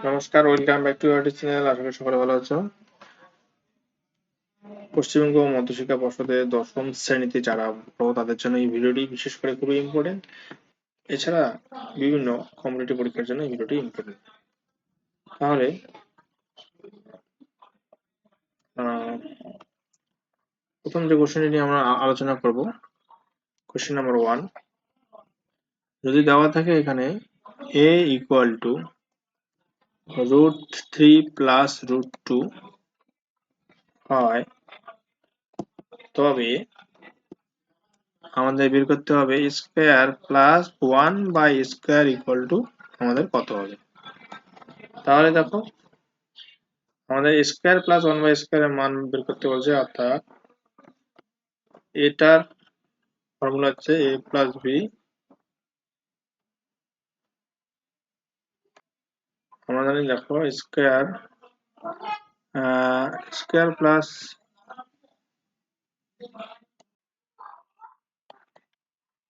নমস্কার welcome back to your channel আশা করি সকলে ভালো আছো। পশ্চিমবঙ্গ মধ্যশিক্ষা পর্ষদের দশম শ্রেণীতে যারা পড়ো তাদের জন্য এই ভিডিওটি বিশেষ করে খুবই ইম্পর্টেন্ট এছাড়া বিভিন্ন কম্পিটিটিভ পরীক্ষার জন্য এই ভিডিওটি ইম্পর্টেন্ট তাহলে প্রথম যে কোশ্চেনটি নিয়ে আমরা আলোচনা করব কোশ্চেন নাম্বার ওয়ান যদি দেওয়া থাকে এখানে A equal to root three plus root two হয়, তবে আমাদের বের করতে হবে square plus one by square equal to আমাদের কত হবে? তাহলে দেখো, আমাদের স্কোয়ার প্লাস ওয়ান বাই স্কোয়ারের মান বের করতে বলছে, অর্থাৎ এটার ফর্মুলা হচ্ছে এ প্লাস বি আমরা জানি দেখো square square plus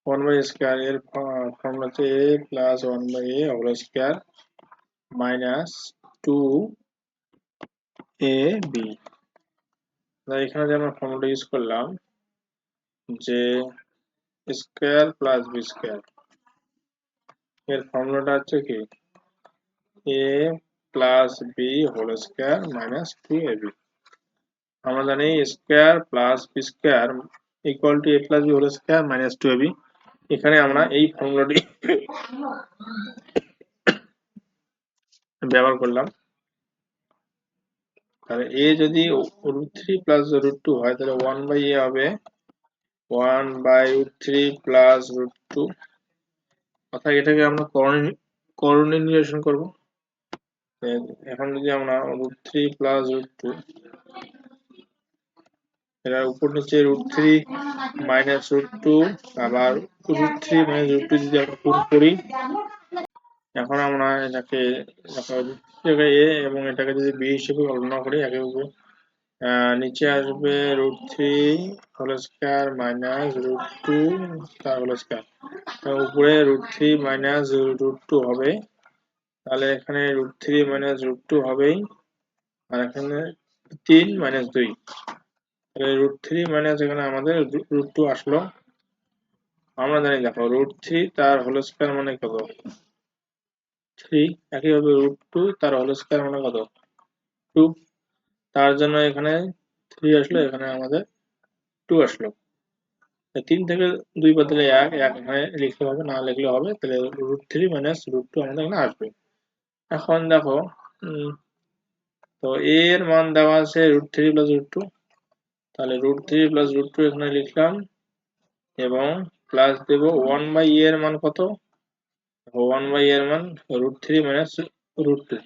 one by square এর ফর্মুলা হচ্ছে A plus one by A whole square minus two A B এখানে যে আমরা ফর্মুলা ইউজ করলাম যে স্কোয়ার প্লাস বি স্কোয়ার এর ফর্মুলাটা হচ্ছে কি A plus B whole square minus two A B আমরা জানি square plus B square equal to A plus B whole square minus two A B এখানে আমরা এই ফর্মুলাটি ব্যবহার করলাম। তাহলে এ যদি root three plus root two হয়, তাহলে ওয়ান বাই এ হবে। One by root three plus root two অর্থাৎ এটাকে আমরা করণীয় নিরসন করব। এখন যদি আমরা root three plus root two এটার উপর নিচে root three minus root two আবার root three minus root two যদি আমরা গুণ করি, এখন আমরা এটাকে এ এবং এটাকে যদি বি হিসেবে কল্পনা করি একেবারে নিচে আসবে root three whole square minus root two তার হোল স্কোয়ার উপরে root three minus root two হবে। তাহলে এখানে root three minus root two হবেই। আর এখানে তিন মাইনাস দুই। রুট থ্রি মাইনাস এখানে আমাদের রুট টু আসলো। আমরা জানি দেখো রুট থ্রি তার হোল স্কোয়ার মানে কত? থ্রি একইভাবে রুট টু তার হোল স্কোয়ার মানে কত? টু তার জন্য এখানে থ্রি আসলো, এখানে আমাদের টু আসলো। তিন থেকে দুই বদলে এক এক এখানে লিখতে হবে, না লিখলে হবে। তাহলে root three minus root two আমাদের এখানে আসবে। এখন দেখো তো এর মান দেওয়া আছে root three plus root two তাহলে root three plus root two এখানে লিখলাম এবং প্লাস দেব ওয়ান বাই এর মান কত? ওয়ান বাই এর মান root three minus root two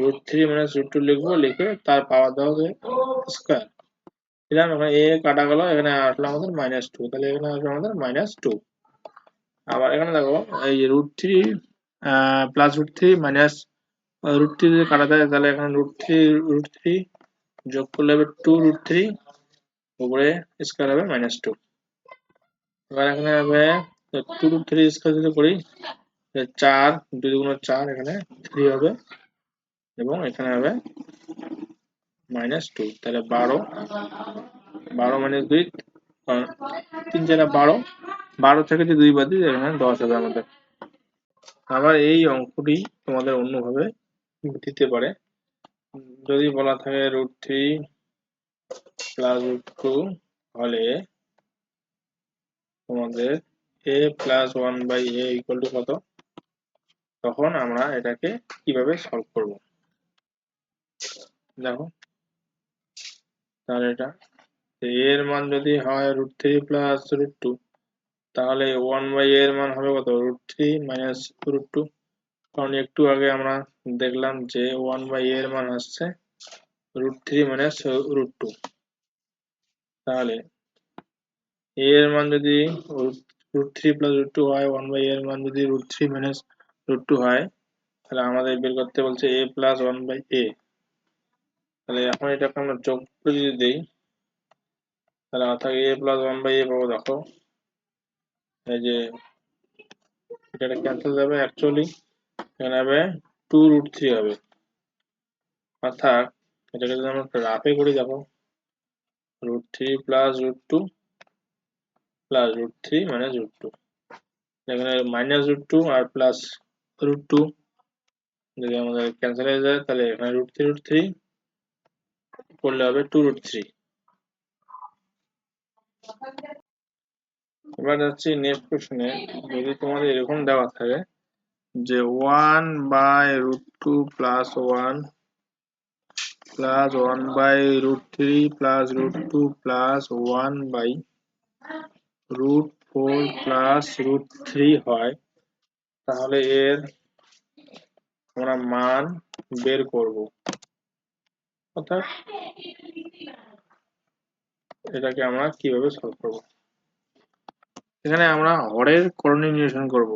root three minus root two লিখব, লিখে তার পাওয়ার দেওয়া হবে স্কোয়ার দিলাম এখানে এ কাটা গেল, এখানে আসলো আমাদের মাইনাস টু তাহলে এখানে আসলো আমাদের মাইনাস টু আবার এখানে দেখো, এই root three plus root three minus root three যদি কাটা যায় তাহলে এখানে রুট থ্রি রুট থ্রি যোগ করলে হবে টু রুট থ্রি উপরে স্কোয়ার হবে মাইনাস টু এবার এখানে হবে টু রুট থ্রি স্কোয়ার যদি করি চার, দুই দুগুণ চার এখানে থ্রি হবে এবং এখানে হবে মাইনাস টু তাহলে বারো। বারো মাইনাস দুই তিন চারা বারো। বারো থেকে যে দুই বাদ দিই এখানে দশ হবে আমাদের। আবার এই অঙ্কটি তোমাদের অন্যভাবে দিতে পারে। যদি বলা থাকে root three plus root two হলে তোমাদের a plus one by a equal to কত? তখন আমরা এটাকে কীভাবে সলভ করব? দেখো, তাহলে এটা, এর মান যদি হয় root three plus root two তাহলে ওয়ান বাই এর মান হবে কত? Root three minus root two কারণ একটু আগে আমরা দেখলাম যে ওয়ান বাই এর মান আসছে root three minus root two তাহলে এ এর মান যদি root three plus root two হয় ওয়ান বাই এর মান যদি root three minus root two হয়, তাহলে আমাদের বের করতে বলছে a plus one by a তাহলে এখন এটাকে আমরা যোগ করে যদি দিই, তাহলে অর্থাৎ a plus one by a পাবো, দেখো। এই যে এটা ক্যান্সেল যাবে অ্যাকচুয়ালি এখানে হবে টু রুট থ্রি হবে। অর্থাৎ, এটাকে যদি আমরা রাফে করি, দেখো root three plus root two plus root three minus root two এখানে মাইনাস রুট টু আর প্লাস রুট টু যদি আমাদের ক্যান্সেল হয়ে যায়, তাহলে এখানে রুট থ্রি রুট থ্রি করলে হবে টু রুট থ্রি এবার যাচ্ছি নেক্সট কোশ্চেনে যদি তোমাদের এরকম দেওয়া থাকে যে one by root two plus one plus one by root three plus root two plus one by root four plus root three হয়, তাহলে এর আমরা মান বের করব। অর্থাৎ এটাকে আমরা কীভাবে সলভ করব? এখানে আমরা হরের করণীয় নিরসন করব।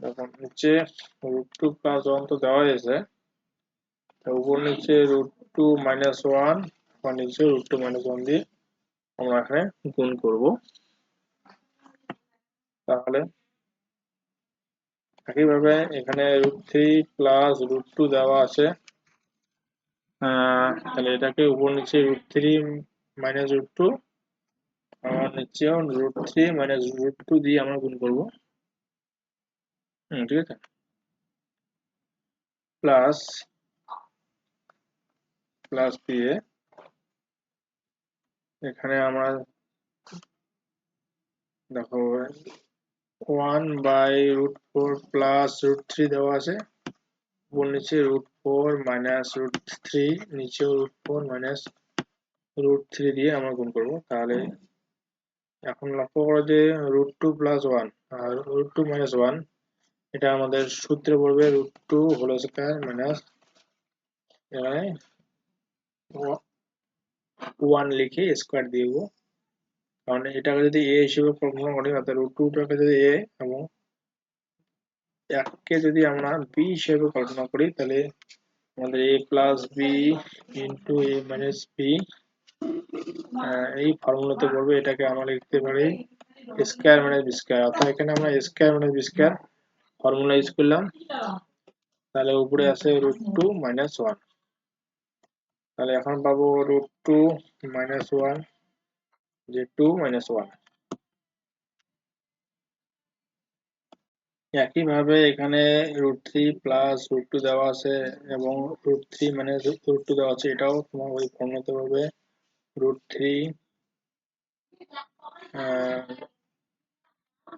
দেখুন নিচে রুট টু প্লাস ওয়ান তো দেওয়া হয়েছে। উপর নিচে রুট টু মাইনাস ওয়ান বা নিচে রুট টু মাইনাস ওয়ান দিয়ে আমরা এখানে গুণ করব। তাহলে একইভাবে এখানে root three plus root two দেওয়া আছে। তাহলে এটাকে উপর নিচে root three minus root two আমার নিচেও root three minus root two দিয়ে আমরা গুণ করব। ঠিক আছে? প্লাস প্লাস দিয়ে এখানে আমরা দেখো one by root four plus root three দেওয়া আছে। উপর নিচে root four minus root three নিচেও root four minus root three দিয়ে আমরা গুণ করব। তাহলে এখন লক্ষ্য করো যে রুট টু প্লাস ওয়ান আর রুট টু মাইনাস ওয়ান এটা আমাদের সূত্রে পড়বে root two whole square minus এখানে ওয়ান লিখে স্কোয়ার দিয়ে দেবো। কারণ এটাকে যদি এ হিসেবে কল্পনা করি, অর্থাৎ রুট টুটাকে যদি এ এবং এককে যদি আমরা বি হিসেবে কল্পনা করি, তাহলে আমাদের a plus b into a minus b এই ফর্মুলাতে পড়বে এটাকে আমরা লিখতে পারি স্কোয়ার মাইনাস বি অর্থাৎ এখানে আমরা square minus b formula use করলাম। তাহলে উপরে আছে রুট টু মাইনাস ওয়ান তাহলে এখন পাবো রুট টু মাইনাস ওয়ান যে টু মাইনাস ওয়ান একইভাবে এখানে root three plus root two দেওয়া আছে এবং root three minus root two দেওয়া আছে, এটাও তোমার ওই ফর্মুলাতে পারবে root three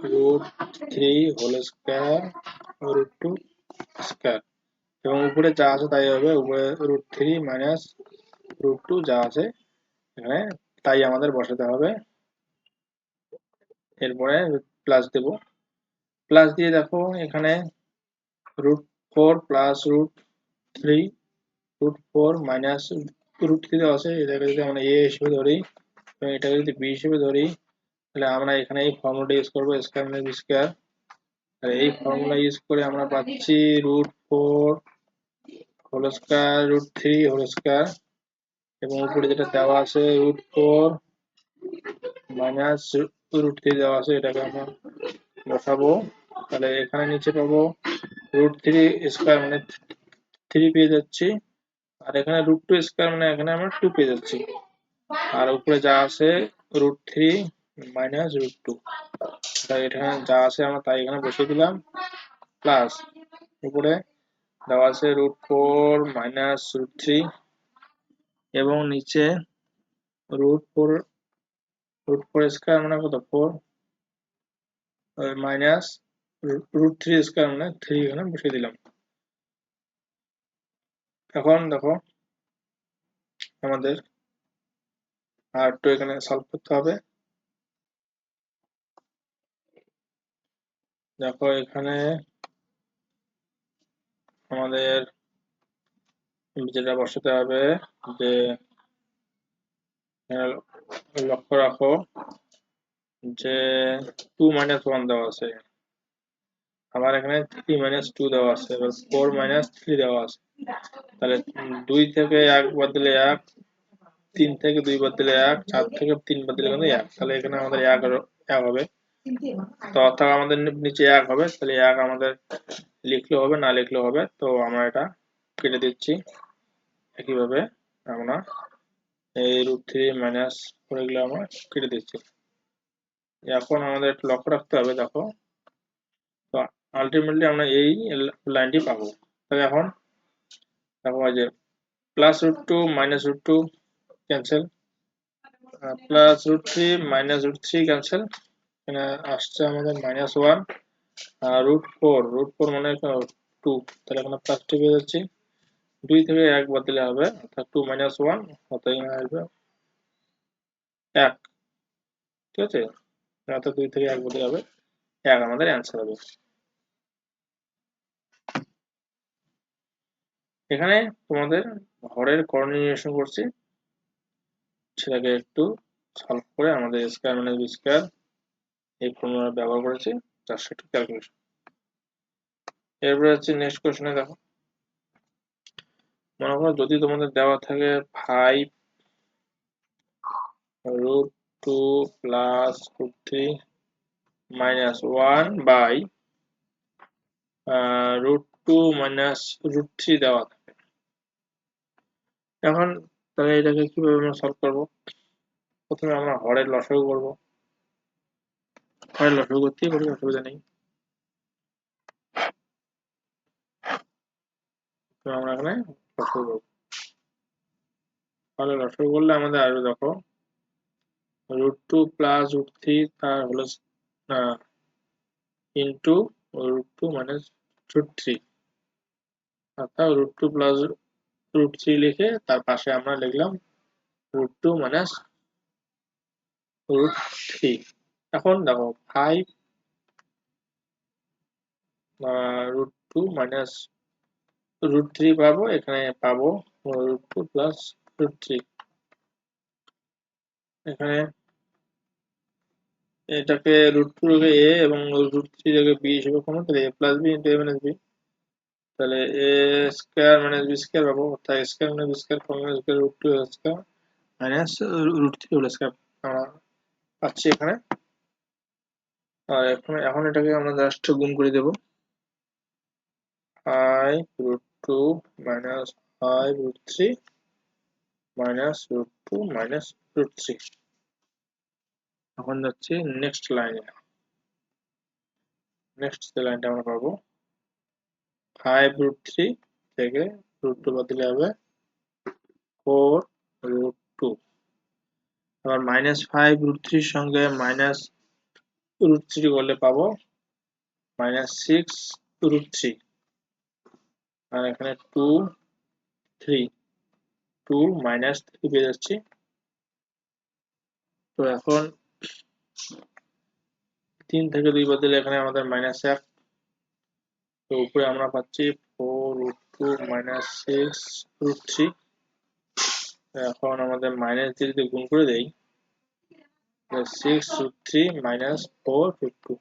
root three whole square root two square এবং উপরে যা আছে তাই হবে উপরে root three minus root two যা আছে এখানে তাই আমাদের বসাতে হবে এরপরে প্লাস দেব প্লাস দিয়ে দেখো এখানে root four plus root three root four minus root দেওয়া আছে এটাকে যদি আমরা এ হিসেবে ধরি, এবং এটাকে যদি বি হিসেবে ধরি, তাহলে আমরা এখানে এই ফর্মুলাটা ইউজ করব স্কোয়ার মাইনাস বি স্কোয়ার আর এই ফর্মুলা ইউজ করে আমরা পাচ্ছি root four whole square root three whole square এবং উপরে যেটা দেওয়া আছে root four minus root three দেওয়া আছে, এটাকে আমরা বসাবো। তাহলে এখানে নিচে পাবো রুট থ্রি স্কোয়ার মানে থ্রি পেয়ে যাচ্ছি। আর এখানে রুট টু স্কোয়ার মানে এখানে আমরা টু পেয়ে যাচ্ছি। আর উপরে যা আছে root three minus root two এখানে যা আছে আমরা তাই এখানে বসিয়ে দিলাম। প্লাস উপরে দেওয়া আছে root four minus root three এবং নিচে root four root four square মানে কত? Four minus root three square মানে থ্রি এখানে বসিয়ে দিলাম। এখন দেখো আমাদের আর একটু এখানে সলভ করতে হবে। দেখো এখানে আমাদের যেটা বসাতে হবে যে লক্ষ্য রাখো যে টু মাইনাস ওয়ান দেওয়া আছে। আবার এখানে থ্রি মাইনাস টু দেওয়া আছে, এবার ফোর মাইনাস থ্রি দেওয়া আছে। তাহলে দুই থেকে এক বাদ দিলে এক, তিন থেকে দুই বাদ দিলে এক, চার থেকে তিন বাদ দিলে কিন্তু এক। তাহলে এখানে আমাদের এক এক হবে। তো অর্থাৎ আমাদের নিচে এক হবে, তাহলে এক আমাদের লিখলেও হবে, না লিখলেও হবে। তো আমরা এটা কেটে দিচ্ছি একইভাবে। আমরা এই রুট থ্রি মাইনাস করে আমরা কেটে দিচ্ছি। এখন আমাদের একটু লক্ষ্য রাখতে হবে, দেখো। আলটিমেটলি আমরা এই লাইনটি পাবো। তাহলে এখন দেখো যে plus root two minus root two cancel plus root three minus root three cancel এখানে আসছে আমাদের মাইনাস ওয়ান আর রুট ফোর রুট ফোর মানে টু তাহলে এখানে প্লাস টু পেয়ে যাচ্ছি। দুই থেকে এক বদলে হবে, অর্থাৎ টু মাইনাস ওয়ান অর্থাৎ এখানে আসবে এক। ঠিক আছে? অর্থাৎ দুই থেকে এক বদলে হবে, এক আমাদের অ্যান্সার হবে। এখানে তোমাদের হরের কোঅর্ডিনেশন করছি। সেটাকে একটু সলভ করে আমাদের স্কয়ার মাইনাস বি স্কয়ার এই ফর্মুলা ব্যবহার করেছি চারশো একটু ক্যালকুলেশন এরপরে হচ্ছে নেক্সট কোশ্চেনে দেখো। মনে করো যদি তোমাদের দেওয়া থাকে five root two plus root three minus one by root two minus root three দেওয়া এখন তাহলে এটাকে কীভাবে আমরা সলভ করব? প্রথমে আমরা হরের লসাগু করব। হরের লসাগু করতেই পারি অসুবিধা নেই। আমরা এখানে লসাগু করব। লসাগু করলে আমাদের আসবে দেখো root two plus root three তার হলো into root two minus root three অর্থাৎ root two plus root three লিখে তার পাশে আমরা লিখলাম root two minus root three এখন দেখো five root two minus root three পাবো, এখানে পাবো root two plus root three এখানে এটাকে রুট টু রেখে এ এবং রুট থ্রি রেখে বি হিসেবে কমন তাহলে a plus b into a minus b তাহলে a square minus b square পাবো অর্থাৎ square minus b square, common square, root two square, minus root three whole square, আমরা পাচ্ছি এখানে। আর এখন এখন এটাকে আমরা জাস্ট গুণ করে দেব। Five root two minus five root three minus root two minus root three এখন যাচ্ছি নেক্সট লাইনে নেক্সট যে লাইনটা আমরা পাবো। ফাইভ রুট থ্রি থেকে রুট টু বাদ দিলে হবে ফোর রুট টু আবার মাইনাস ফাইভ রুট থ্রির সঙ্গে মাইনাস রুট থ্রি করলে পাবো মাইনাস সিক্স রুট থ্রি আর এখানে two three two minus three পেয়ে যাচ্ছি। তো এখন তিন থেকে দুই বদলে এখানে আমাদের মাইনাস এক তো উপরে আমরা পাচ্ছি four two minus six root three এখন আমাদের মাইনাস দিয়ে গুণ করে দেই six root three minus four root two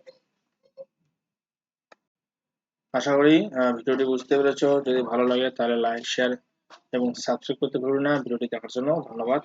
আশা করি ভিডিওটি বুঝতে পেরেছ। যদি ভালো লাগে, তাহলে লাইক শেয়ার এবং সাবস্ক্রাইব করতে ভুলো না। ভিডিওটি দেখার জন্য ধন্যবাদ।